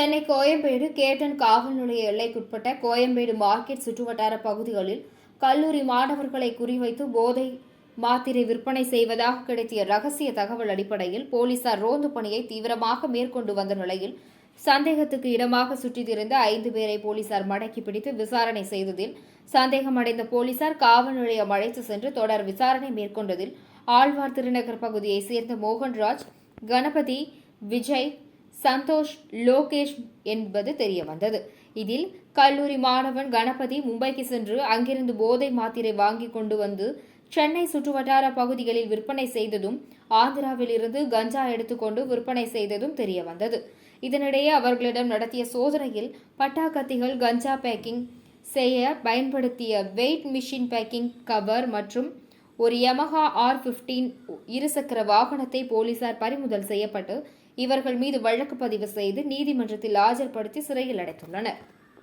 சென்னை கோயம்பேடு கேட்டன் காவல் நிலைய எல்லைக்குட்பட்ட கோயம்பேடு மார்க்கெட் சுற்றுவட்டார பகுதிகளில் கல்லூரி மாணவர்களை குறிவைத்து போதை மாத்திரை விற்பனை செய்வதாக கிடைத்த ரகசிய தகவல் அடிப்படையில் போலீசார் ரோந்து பணியை தீவிரமாக மேற்கொண்டு வந்த நிலையில் சந்தேகத்துக்கு இடமாக சுற்றித் திரிந்த ஐந்து பேரை போலீசார் மடக்கி பிடித்து விசாரணை செய்ததில் சந்தேகமடைந்த போலீசார் காவல் நிலையம் அழைத்து சென்று தொடர் விசாரணை மேற்கொண்டதில் ஆழ்வார் திருநகர் பகுதியைச் சேர்ந்த மோகன்ராஜ் கணபதி விஜய் சந்தோஷ் லோகேஷ் என்பது தெரியவந்தது இதில் கல்லூரி மாணவன் கணபதி மும்பைக்கு சென்று அங்கிருந்து போதை மாத்திரை வாங்கி கொண்டு வந்து சென்னை சுற்றுவட்டார பகுதிகளில் விற்பனை செய்ததும் ஆந்திராவில் இருந்து கஞ்சா எடுத்துக்கொண்டு விற்பனை செய்ததும் தெரியவந்தது இதனிடையே அவர்களிடம் நடத்திய சோதனையில் பட்டாக்கத்திகள் கஞ்சா பேக்கிங் செய்ய பயன்படுத்திய வெயிட் மிஷின் பேக்கிங் கவர் மற்றும் ஒரு யமஹா ஆர் பிப்டீன் இருசக்கர வாகனத்தை போலீசார் பறிமுதல் செய்யப்பட்டு இவர்கள் மீது வழக்கு பதிவு செய்து நீதிமன்றத்தில் ஆஜர்படுத்தி சிறையில் அடைத்துள்ளனர்.